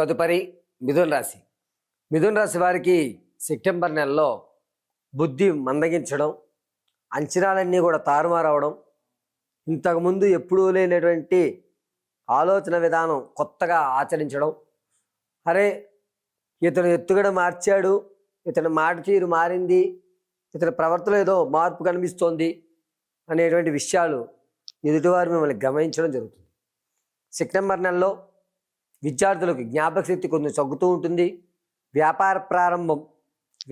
తదుపరి మిథున రాశి. మిథున రాశి వారికి సెప్టెంబర్ నెలలో బుద్ధి మందగించడం అంచనాలన్నీ కూడా తారుమారవడం ఇంతకుముందు ఎప్పుడూ లేనటువంటి ఆలోచన విధానం కొత్తగా ఆచరించడం. అరే ఇతను ఎత్తుగడ మార్చాడు ఇతని మాట తీరు మారింది ఇతని ప్రవర్తన ఏదో మార్పు కనిపిస్తోంది అనేటువంటి విషయాలు ఎదుటివారు మిమ్మల్ని గమనించడం జరుగుతుంది. సెప్టెంబర్ నెలలో విద్యార్థులకు జ్ఞాపక శక్తి కొంచెం తగ్గుతూ ఉంటుంది. వ్యాపార ప్రారంభం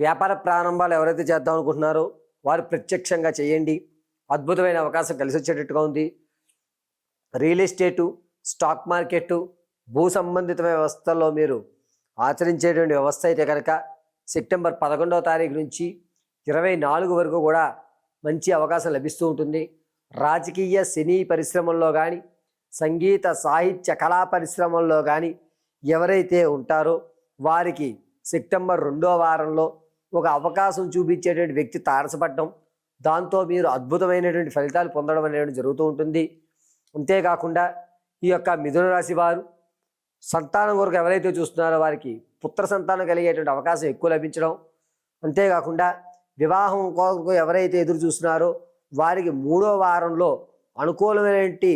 వ్యాపార ప్రారంభాలు ఎవరైతే చేద్దాం అనుకుంటున్నారో వారు ప్రత్యక్షంగా చేయండి. అద్భుతమైన అవకాశం కలిసి వచ్చేటట్టుగా ఉంది. రియల్ ఎస్టేటు స్టాక్ మార్కెట్ భూ సంబంధిత వ్యవస్థల్లో మీరు ఆచరించేటువంటి వ్యవస్థ అయితే కనుక సెప్టెంబర్ పదకొండవ తారీఖు నుంచి ఇరవై నాలుగు వరకు కూడా మంచి అవకాశం లభిస్తూ ఉంటుంది. రాజకీయ సినీ పరిశ్రమల్లో కానీ సంగీత సాహిత్య కళా పరిశ్రమల్లో కానీ ఎవరైతే ఉంటారో వారికి సెప్టెంబర్ రెండో వారంలో ఒక అవకాశం చూపించేటువంటి వ్యక్తి తారసపడడం దాంతో మీరు అద్భుతమైనటువంటి ఫలితాలు పొందడం అనేది జరుగుతూ ఉంటుంది. అంతేకాకుండా ఈ యొక్క మిథున రాశి వారు సంతానం కొరకు ఎవరైతే చూస్తున్నారో వారికి పుత్ర సంతానం కలిగేటువంటి అవకాశం ఎక్కువ లభించడం. అంతేకాకుండా వివాహం కొరకు ఎవరైతే ఎదురు చూస్తున్నారో వారికి మూడో వారంలో అనుకూలమైనటువంటి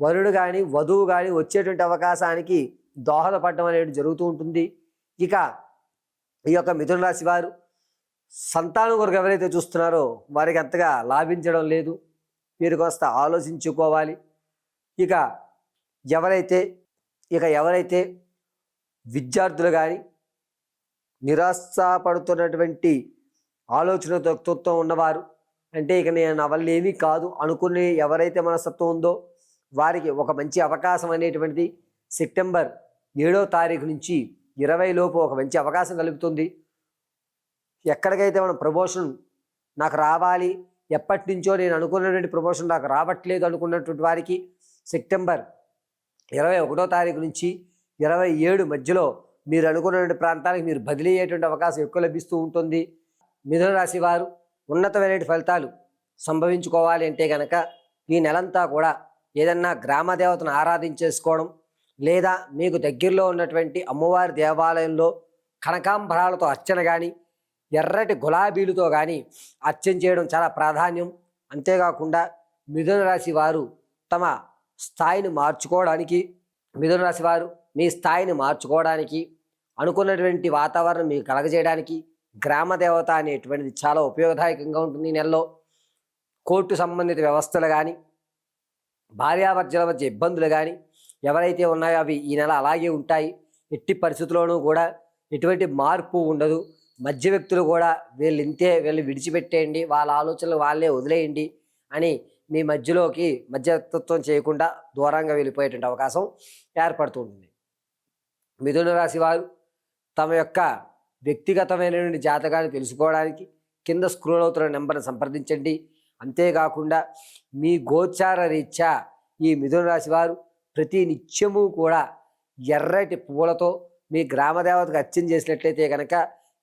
వరుడు కానీ వధువు కానీ వచ్చేటువంటి అవకాశానికి దోహదపడడం అనేది జరుగుతూ ఉంటుంది. ఇక ఈ యొక్క మిథున రాశి వారు సంతానం కొరకు ఎవరైతే చూస్తున్నారో వారికి అంతగా లాభించడం లేదు. మీరు కాస్త ఆలోచించుకోవాలి. ఇక ఎవరైతే ఇక ఎవరైతే విద్యార్థులు కానీ నిరాశపడుతున్నటువంటి ఆలోచన తత్వం ఉన్నవారు అంటే ఇక నేను నా వల్ల ఏమీ కాదు అనుకునే ఎవరైతే మనస్తత్వం ఉందో వారికి ఒక మంచి అవకాశం అనేటువంటిది సెప్టెంబర్ ఏడో తారీఖు నుంచి ఇరవై లోపు ఒక మంచి అవకాశం కలుగుతుంది. ఎక్కడికైతే మనం ప్రమోషన్ నాకు రావాలి ఎప్పటి నుంచో నేను అనుకున్నటువంటి ప్రమోషన్ నాకు రావట్లేదు అనుకున్నటువంటి వారికి సెప్టెంబర్ ఇరవై ఒకటో తారీఖు నుంచి ఇరవై ఏడు మధ్యలో మీరు అనుకున్నటువంటి ప్రాంతానికి మీరు బదిలీ అయ్యేటువంటి అవకాశం ఎక్కువ లభిస్తూ ఉంటుంది. మిథున రాశి వారు ఉన్నతమైన ఫలితాలు సంభవించుకోవాలి అంటే కనుక ఈ నెలంతా కూడా ఏదన్నా గ్రామ దేవతను ఆరాధించేసుకోవడం లేదా మీకు దగ్గరలో ఉన్నటువంటి అమ్మవారి దేవాలయంలో కనకాంబరాలతో అర్చన కానీ ఎర్రటి గులాబీలతో కానీ అర్చన చేయడం చాలా ప్రాధాన్యం. అంతేకాకుండా మిథున రాశి వారు తమ స్థాయిని మార్చుకోవడానికి మిథున రాశి వారు మీ స్థాయిని మార్చుకోవడానికి అనుకున్నటువంటి వాతావరణం మీకు కలగజేయడానికి గ్రామ దేవత అనేటువంటిది చాలా ఉపయోగదాయకంగా ఉంటుంది ఈ నెలలో. కోర్టు సంబంధిత వ్యవస్థలు కానీ భార్యాభర్తల మధ్య ఇబ్బందులు కానీ ఎవరైతే ఉన్నాయో అవి ఈ నెల అలాగే ఉంటాయి. ఎట్టి పరిస్థితుల్లోనూ కూడా ఎటువంటి మార్పు ఉండదు. మధ్య వ్యక్తులు కూడా వీళ్ళు ఇంతే వీళ్ళు విడిచిపెట్టేయండి వాళ్ళ ఆలోచనలు వాళ్ళే వదిలేయండి అని మీ మధ్యలోకి మధ్యతత్వం చేయకుండా దూరంగా వెళ్ళిపోయేటువంటి అవకాశం ఏర్పడుతూ ఉంటుంది. మిథున రాశి వారు తమ యొక్క వ్యక్తిగతమైనటువంటి జాతకాన్ని తెలుసుకోవడానికి కింద స్క్రోల్ అవుతున్న నెంబర్ని సంప్రదించండి. అంతేకాకుండా మీ గోచార రీత్యా ఈ మిథున రాశి వారు ప్రతి నిత్యము కూడా ఎర్రటి పూలతో మీ గ్రామదేవతకు అర్చన చేసినట్లయితే కనుక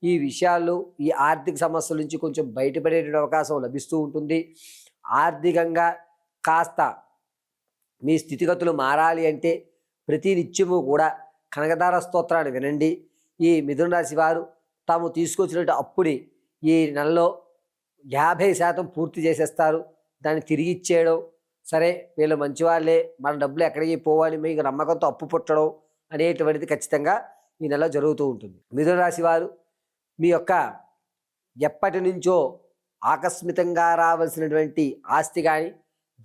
ఈ విషయాలు ఈ ఆర్థిక సమస్యల నుంచి కొంచెం బయటపడేటువంటి అవకాశం లభిస్తూ ఉంటుంది. ఆర్థికంగా కాస్త మీ స్థితిగతులు మారాలి అంటే ప్రతి నిత్యము కూడా కనకదార స్తోత్రాన్ని వినండి. ఈ మిథున రాశి వారు తాము తీసుకొచ్చినట్టు అప్పుడే ఈ నెలలో యాభై శాతం పూర్తి చేసేస్తారు. దాన్ని తిరిగి ఇచ్చేయడం. సరే వీళ్ళు మంచివాళ్ళే మన డబ్బులు ఎక్కడికి పోవాలి మీకు నమ్మకంతో అప్పు పుట్టడం అనేటువంటిది ఖచ్చితంగా ఈ నెల జరుగుతూ ఉంటుంది. మిథున రాశి వారు మీ యొక్క ఎప్పటి నుంచో ఆకస్మికంగా రావాల్సినటువంటి ఆస్తి కానీ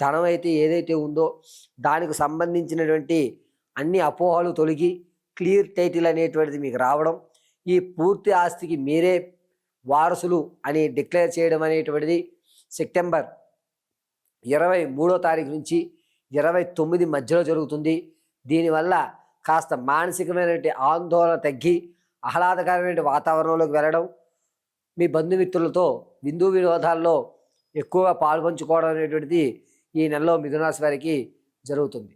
ధనం అయితే ఏదైతే ఉందో దానికి సంబంధించినటువంటి అన్ని అపోహలు తొలగి క్లియర్ టైటిల్ అనేటువంటిది మీకు రావడం ఈ పూర్తి ఆస్తికి మీరే వారసులు అని డిక్లేర్ చేయడం అనేటువంటిది సెప్టెంబర్ ఇరవై మూడో తారీఖు నుంచి ఇరవై తొమ్మిది మధ్యలో జరుగుతుంది. దీనివల్ల కాస్త మానసికమైనటువంటి ఆందోళన తగ్గి ఆహ్లాదకరమైన వాతావరణంలోకి వెళ్ళడం మీ బంధుమిత్రులతో విందు వినోదాల్లో ఎక్కువగా పాల్పంచుకోవడం అనేటువంటిది ఈ నెలలో మిథునరాశి వారికి జరుగుతుంది.